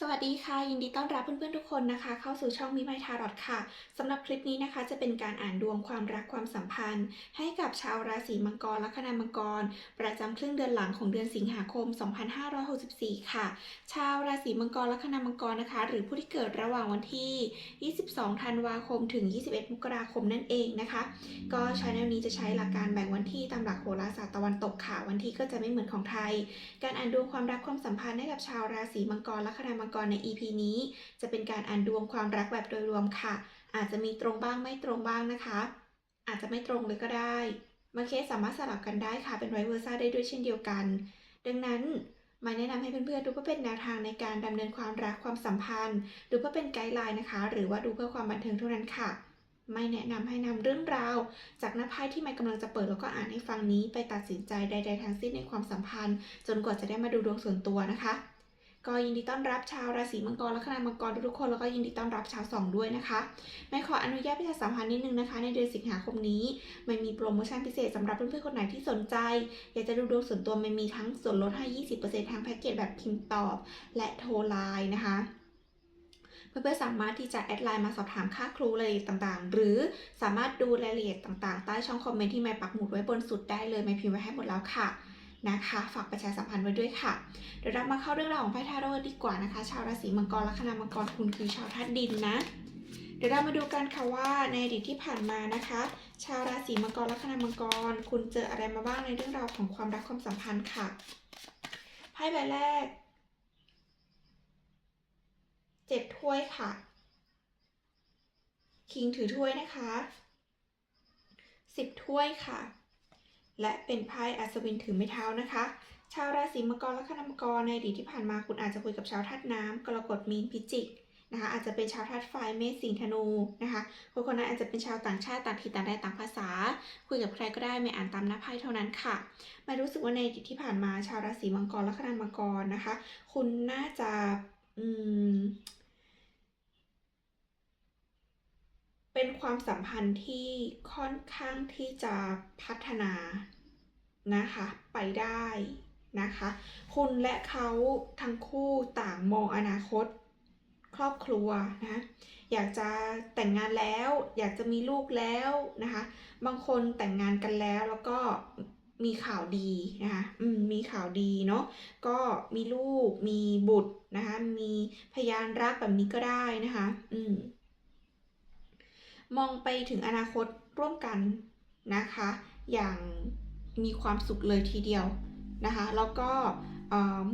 สวัสดีค่ะ ยินดีต้อนรับเพื่อนๆทุกคนนะคะ เข้าสู่ช่องมิไมทารอตค่ะสำหรับคลิปนี้นะคะ จะเป็นการอ่านดวงความรักความสัมพันธ์ ให้กับชาวราศีมังกรและคณามังกร ประจำครึ่งเดือนหลังของเดือนสิงหาคม 2564 ค่ะ ชาวราศีมังกรและคณามังกรนะคะ หรือผู้ที่เกิดระหว่างวันที่ 22 ธันวาคมถึง 21 มกราคมนั่นเองนะคะ ก็ชาแนลนี้จะใช้หลักการแบ่งวันที่ตามหลักโหราศาสตร์ตะวันตกค่ะวันที่ก็จะไม่เหมือนของไทย การอ่านดวงความรักความสัมพันธ์ให้กับชาวราศีมังกรและคณามังกรใน EP นี้ จะเป็นการอ่านดวงความรักแบบโดยรวมค่ะ อาจจะมีตรงบ้างไม่ตรงบ้างนะคะ อาจจะไม่ตรงเลยก็ได้บางเคสสามารถสลับกันได้ค่ะเป็นไวเวอร์ซ่าได้ด้วยเช่นเดียวกัน ดังนั้นมาแนะนำให้เพื่อนๆดูเพื่อเป็นแนวทางในการดำเนินความรักความสัมพันธ์ ดูเพื่อเป็นไกด์ไลน์นะคะ หรือว่าดูเพื่อความบันเทิงเท่านั้นค่ะ ไม่แนะนำให้นำเรื่องราว จากหน้าไพ่ที่ไมันกำลังจะเปิดแล้วก็อ่านให้ฟังนี้ ไปตัดสินใจใด ๆทั้งสิ้นในความสัมพันธ์ จนกว่าจะได้มาดูดวงส่วนตัวนะคะ ก็ยินดีต้อนรับชาวราศีมังกรและคณามังกรทุกคนแล้วก็ยินดีต้อนรับชาวสองด้วยนะคะไม่ขออนุญาตประชาสัมพันธ์นิดนึงนะคะ ในเดือนสิงหาคมนี้ไม่มีโปรโมชั่นพิเศษสำหรับเพื่อนๆคนไหนที่สนใจ อยากจะดูดวงส่วนตัวมันมีทั้งส่วนลดให้ 20%ทางแพ็กเกจแบบพิมพ์ตอบ และโทรไลน์นะคะเพื่อนๆสามารถที่จะแอดไลน์มาสอบถามค่าครูรายละเอียดต่างๆ หรือสามารถดูรายละเอียดต่างๆ ใต้ช่องคอมเมนต์ที่ไม่ปักหมุดไว้บนสุดได้เลยไม่พิมพ์ไว้ให้หมดแล้วค่ะ นะคะ ฝากประชาสัมพันธ์ไว้ด้วยค่ะ เดี๋ยวเรามาเข้าเรื่องราวของไพ่ทาโร่ดีกว่านะคะ ชาวราศีมังกรและคณามังกรคุณคือชาวธาตุดินนะ เดี๋ยวเรามาดูกันค่ะว่าในอดีตที่ผ่านมานะคะ ชาวราศีมังกรและคณามังกร คุณเจออะไรมาบ้างในเรื่องราวของความรักความสัมพันธ์ค่ะไพ่ใบแรกเจ็ดถ้วยค่ะ คิงถือถ้วยนะคะสิบถ้วยค่ะ และเป็นไพ่อัศวินถือไม้เท้านะคะ ชาวราศีมังกรและคณามังกรในอดีตที่ผ่านมาคุณอาจจะคุยกับชาวธาตุน้ำกรกฎมีนพิจิกนะคะอาจจะเป็นชาวธาตุไฟเมษสิงธนูนะคะคนคนนั้นอาจจะเป็นชาวต่างชาติต่างถิ่นต่างแดนต่างภาษา คุยกับใครก็ได้ไม่อ่านตามหน้าไพ่เท่านั้นค่ะไม่รู้สึกว่าในอดีตที่ผ่านมาชาวราศีมังกรและคณามังกรนะคะ คุณน่าจะอืมเป็นความสัมพันธ์ที่ค่อนข้างที่จะพัฒนา นะคะ ไปได้นะคะ คุณและเขาทั้งคู่ต่างมองอนาคต ครอบครัวนะอยากจะแต่งงานแล้ว อยากจะมีลูกแล้วนะคะ บางคนแต่งงานกันแล้วแล้วก็มีข่าวดีนะคะอืมมีข่าวดีเนาะ ก็มีลูก มีบุตรนะคะ มีพยานรักแบบนี้ก็ได้นะคะ อืม มองไปถึงอนาคตร่วมกันนะคะ อย่าง มีความสุขเลยทีเดียวนะคะ แล้วก็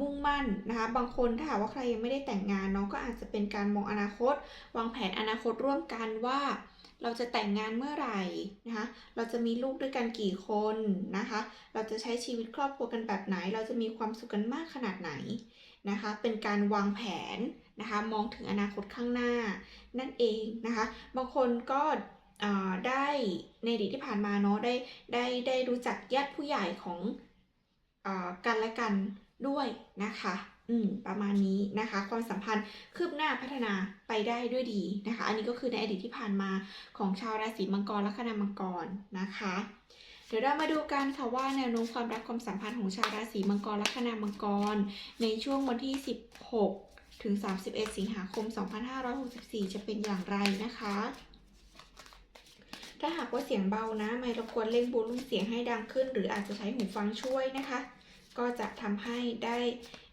มุ่งมั่นนะคะ บางคนถ้าหากว่าใครยังไม่ได้แต่งงานเนาะก็อาจจะเป็นการมองอนาคต วางแผนอนาคตร่วมกันว่าเราจะแต่งงานเมื่อไหร่นะคะ เราจะมีลูกด้วยกันกี่คนนะคะ เราจะใช้ชีวิตครอบครัวกันแบบไหน เราจะมีความสุขกันมากขนาดไหนนะคะ เป็นการวางแผนนะคะ มองถึงอนาคตข้างหน้านั่นเองนะคะ บางคนก็ ได้ในอดีตที่ผ่านมาเนาะได้ได้ได้รู้จักญาติผู้ใหญ่ของอกันและกันด้วยนะคะ อืม ประมาณนี้นะคะ ความสัมพันธ์คืบหน้าพัฒนาไปได้ด้วยดีนะคะ อันนี้ก็คือในอดีตที่ผ่านมาของชาวราศีมังกรและคณามังกรนะคะ เดี๋ยวเรามาดูกันค่ะว่าแนวโน้มความรักความสัมพันธ์ของชาวราศีมังกรและคณามังกร ในช่วงวันที่ 16 ถึง 31 สิงหาคม 2564 จะเป็นอย่างไรนะคะ ถ้าหากว่าเสียงเบานะ ไม่รบกวนเร่งบูลุ่มเสียงให้ดังขึ้น หรืออาจจะใช้หูฟังช่วยนะคะ ก็จะทำให้ได้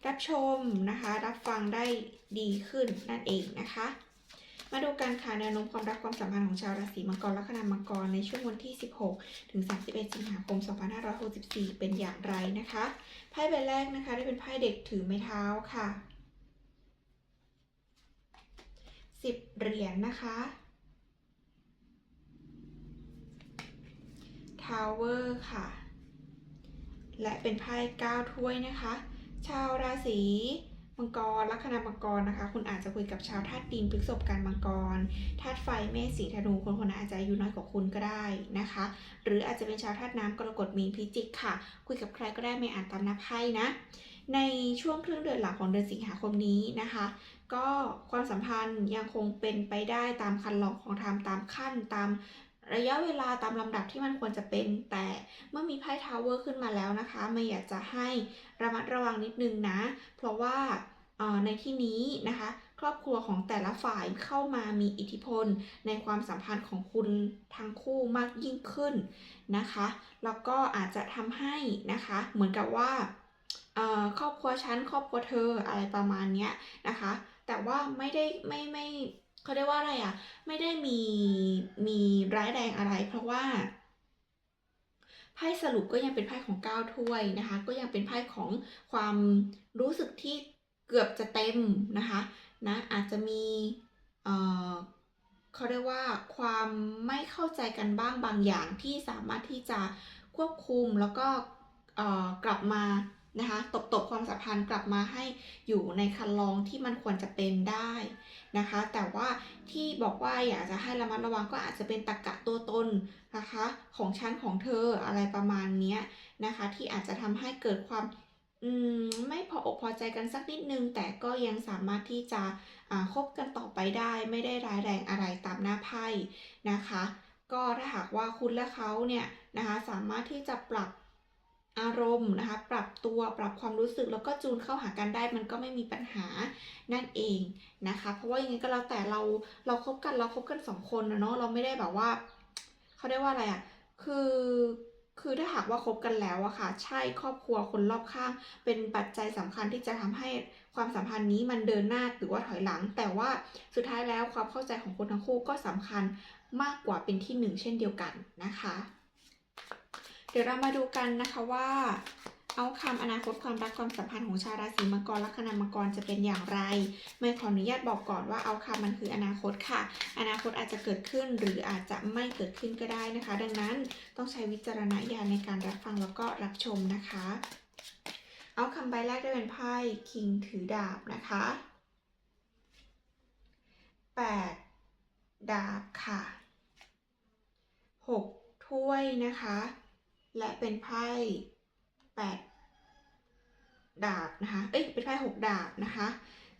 รับชมนะคะ รับฟังได้ดีขึ้นนั่นเองนะคะ มาดูการค่ะแนวโน้มความรักความสัมพันธ์ของชาวราศีมังกรและคณามังกรในช่วงวันที่ 16 ถึง 31 สิงหาคม 2564 เป็นอย่างไรนะคะไพ่ใบแรกนะคะได้เป็นไพ่เด็กถือไม้เท้าค่ะ 10 เหรียญนะคะ ทาวเวอร์ค่ะ และเป็นไพ่9ถ้วยนะคะ ชาวราศีมังกรลัคนามังกรนะคะ คุณอาจจะคุยกับชาวธาตุดินพฤษภกันมังกรธาตุไฟเมษสีธนูคนคนนั้นอาจจะอายุน้อยกว่าคุณก็ได้นะคะ หรืออาจจะเป็นชาวธาตุน้ำกรกฎมีนพิจิกค่ะ คุยกับใครก็ได้ไม่อ่านตามหน้าไพ่นะ ในช่วงครึ่งเดือนหลังของเดือนสิงหาคมนี้นะคะ ก็ความสัมพันธ์ยังคงเป็นไปได้ตามคันลองของธรรมตามขั้นตาม ระยะเวลาตามลำดับที่มันควรจะเป็น แต่เมื่อมีไพ่ทาวเวอร์ขึ้นมาแล้วนะคะไม่อยากจะให้ระมัดระวังนิดนึงนะ เพราะว่าในที่นี้นะคะ ครอบครัวของแต่ละฝ่ายเข้ามามีอิทธิพลในความสัมพันธ์ของคุณทั้งคู่มากยิ่งขึ้นนะคะ แล้วก็อาจจะทำให้นะคะ เหมือนกับว่าครอบครัวฉันครอบครัวเธออะไรประมาณนี้นะคะ แต่ว่าไม่ได้ไม่ไม่ เขาเรียกว่าอะไรอะไม่ได้มีมีร้ายแรงอะไร เพราะว่าไพ่สรุปก็ยังเป็นไพ่ของเก้าถ้วยนะคะ ก็ยังเป็นไพ่ของความรู้สึกที่เกือบจะเต็มนะคะนะอาจจะมีเอ่อเขาเรียกว่าความไม่เข้าใจกันบ้างบางอย่างที่สามารถที่จะควบคุมแล้วก็กลับมานะคะตบตบความสัมพันธ์กลับมาให้อยู่ในคันลองที่มันควรจะเป็นได้ นะคะ แต่ว่าที่บอกว่าอยากจะให้ระมัดระวังก็อาจจะเป็นตรกกะตัวตนนะคะของฉันของเธออะไรประมาณนี้นะคะ ที่อาจจะทำให้เกิดความอืมไม่พออกพอใจกันสักนิดนึง แต่ก็ยังสามารถที่จะอ่าคบกันต่อไปได้ ไม่ได้ร้ายแรงอะไรตามหน้าไพ่นะคะ ก็ถ้าหากว่าคุณและเขาเนี่ยนะคะสามารถที่จะปรับ อารมณ์นะคะ ปรับตัวปรับความรู้สึกแล้วก็จูนเข้าหากันได้มันก็ไม่มีปัญหานั่นเองนะคะ เพราะว่ายังไงก็แล้วแต่เราเราคบกันเราคบกันสองคนนะเนาะเราไม่ได้แบบว่าเขาเรียกว่าอะไรอะ่ะคือคือถ้าหากว่าคบกันแล้วอะค่ะ ใช่ครอบครัวคนรอบข้าง เป็นปัจจัยสำคัญที่จะทำให้ความสัมพันธ์นี้มันเดินหน้าหรือว่าถอยหลัง แต่ว่าสุดท้ายแล้วความเข้าใจของคนทั้งคู่ก็สำคัญมากกว่าเป็นที่หนึ่งเช่นเดียวกันนะคะ เดี๋ยวเรามาดูกันนะคะว่า เอาคำอนาคตความรักความสัมพันธ์ของชาวราศีมังกรลัคนามังกรจะเป็นอย่างไร ไม่ขออนุญาตบอกก่อนว่าเอาคำมันคืออนาคตค่ะ อนาคตอาจจะเกิดขึ้นหรืออาจจะไม่เกิดขึ้นก็ได้นะคะ ดังนั้นต้องใช้วิจารณญาณในการรับฟังแล้วก็รับชมนะคะ เอาคำใบแรกได้เป็นไพ่คิงถือดาบนะคะแปดดาบค่ะหกถ้วยนะคะ และเป็นไพ่แปดดาบนะคะ เอ้ย เป็นไพ่หกดาบนะคะ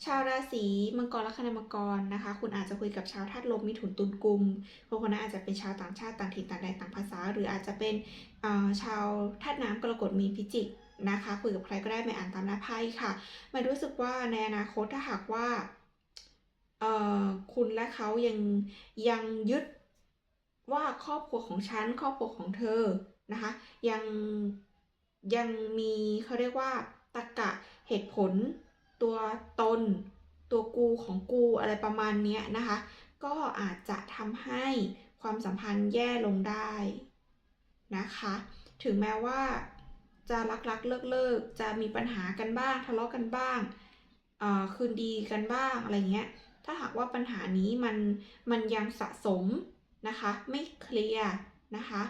ชาวราศีมังกรแลัคนามังกรนะคะ คุณอาจจะคุยกับชาวธาตุลมมิถุนตุลกุมคนคนนั้นอาจจะเป็นชาวต่างชาติต่างถิ่นต่างแดนต่างภาษา หรืออาจจะเป็นชาวธาตุน้ำกรกฎมีพิจิกนะคะคุยกับใครก็ได้ไม่อ่านตามหน้าไพ่ค่ะ มันรู้สึกว่าในอนาคตถ้าหากว่าคุณและเขายังยังยึดว่าครอบครัวของฉันครอบครัวของเธอ นะคะ ยังยังมีเขาเรียกว่าตรกกะเหตุผล ตัวตน ตัวกูของกูอะไรประมาณนี้นะคะ ก็อาจจะทำให้ความสัมพันธ์แย่ลงได้นะคะ ถึงแม้ว่าจะรักๆเลิกๆ จะมีปัญหากันบ้างทะเลาะกันบ้างคืนดีกันบ้างอะไรเงี้ย ถ้าหากว่าปัญหานี้มันมันยังสะสมนะคะ ไม่เคลียร์นะคะ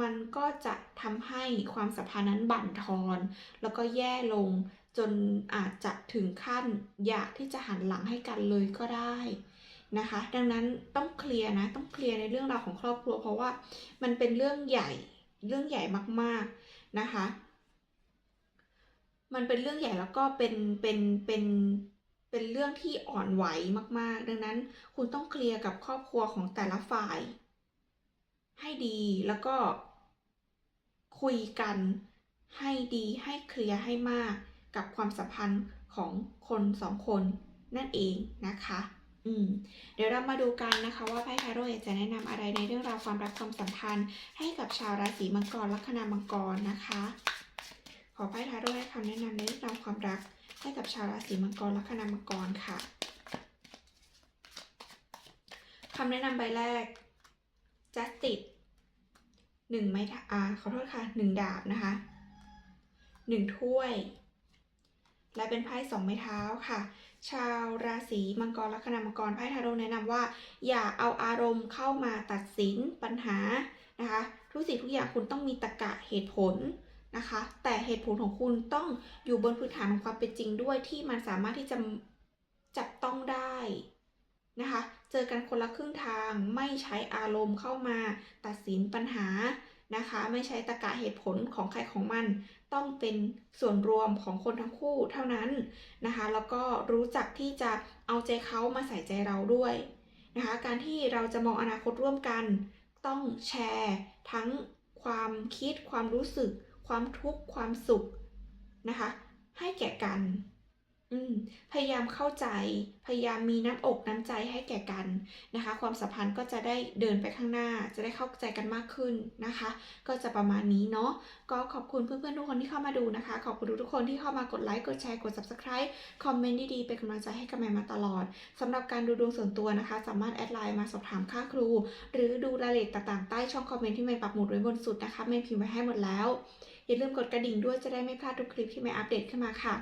มันก็จะทำให้ความสัมพันธ์นั้นบั่นทอน แล้วก็แย่ลงจนอาจจะถึงขั้นอยากที่จะหันหลังให้กันเลยก็ได้นะคะ ดังนั้นต้องเคลียร์นะ ต้องเคลียร์ในเรื่องราวของครอบครัว เพราะว่ามันเป็นเรื่องใหญ่ เรื่องใหญ่มากๆนะคะ มันเป็นเรื่องใหญ่แล้วก็เป็นเป็นเป็นเป็นเรื่องที่อ่อนไหวมากๆ ดังนั้นคุณต้องเคลียร์กับครอบครัวของแต่ละฝ่าย ให้ดีแล้วก็ คุยกันให้ดีให้เคลียร์ให้มากกับความสัมพันธ์ของคนสองคนนั่นเองนะคะ อืม เดี๋ยวเรามาดูกันนะคะว่าไพ่ทาโร่จะแนะนำอะไรในเรื่องราวความรักความสัมพันธ์ให้กับชาวราศีมังกรลัคนามังกรนะคะ ขอไพ่ทาโร่ให้คำแนะนำในเรื่องราวความรักให้กับชาวราศีมังกรลัคนามังกรค่ะคำแนะนำใบแรก justice หนึ่งไม้อ่าขอโทษค่ะหนึ่งดาบนะคะหนึ่งถ้วย และเป็นไพ่สองไม้เท้าค่ะ ชาวราศีมังกรลัคนามังกรไพ่ทาโร่แนะนำว่า อย่าเอาอารมณ์เข้ามาตัดสินปัญหานะคะทุกสิ่งทุกอย่างคุณต้องมีตรรกะเหตุผลนะคะ แต่เหตุผลของคุณต้องอยู่บนพื้นฐานของความเป็นจริงด้วยที่มันสามารถที่จะจับต้องได้นะคะ เจอกันคนละครึ่งทางไม่ใช้อารมณ์เข้ามาตัดสินปัญหานะคะ ไม่ใช้ตะกะเหตุผลของใครของมัน ต้องเป็นส่วนรวมของคนทั้งคู่เท่านั้นนะคะ แล้วก็รู้จักที่จะเอาใจเขามาใส่ใจเราด้วยนะคะ การที่เราจะมองอนาคตร่วมกัน ต้องแชร์ทั้งความคิดความรู้สึก ความทุกข์ความสุขนะคะ ให้แก่กัน พยายามเข้าใจ พยายามมีน้ำอกน้ำใจให้แก่กันนะคะ ความสัมพันธ์ก็จะได้เดินไปข้างหน้า จะได้เข้าใจกันมากขึ้นนะคะ ก็จะประมาณนี้เนาะ ก็ขอบคุณเพื่อนๆทุกคนที่เข้ามาดูนะคะ ขอบคุณทุกคนที่เข้ามากดไลค์ กดแชร์ กด subscribe คอมเมนต์ดีๆ เป็นกำลังใจให้กับแมนมาตลอด สำหรับการดูดวงส่วนตัวนะคะ สามารถแอดไลน์มาสอบถามค่าครู หรือดูรายละเอียดต่างๆ ใต้ช่องคอมเมนต์ที่แมนปักหมุดไว้บนสุดนะคะแมนพิมพ์ไว้ให้หมดแล้ว อย่าลืมกดกระดิ่งด้วยจะได้ไม่พลาดทุกคลิปที่แมนอัปเดตขึ้นมาค่ะ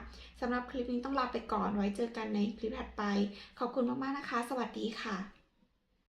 สำหรับคลิปนี้ต้องลาไปก่อนไว้เจอกันในคลิปถัดไป ขอบคุณมากๆนะคะ สวัสดีค่ะ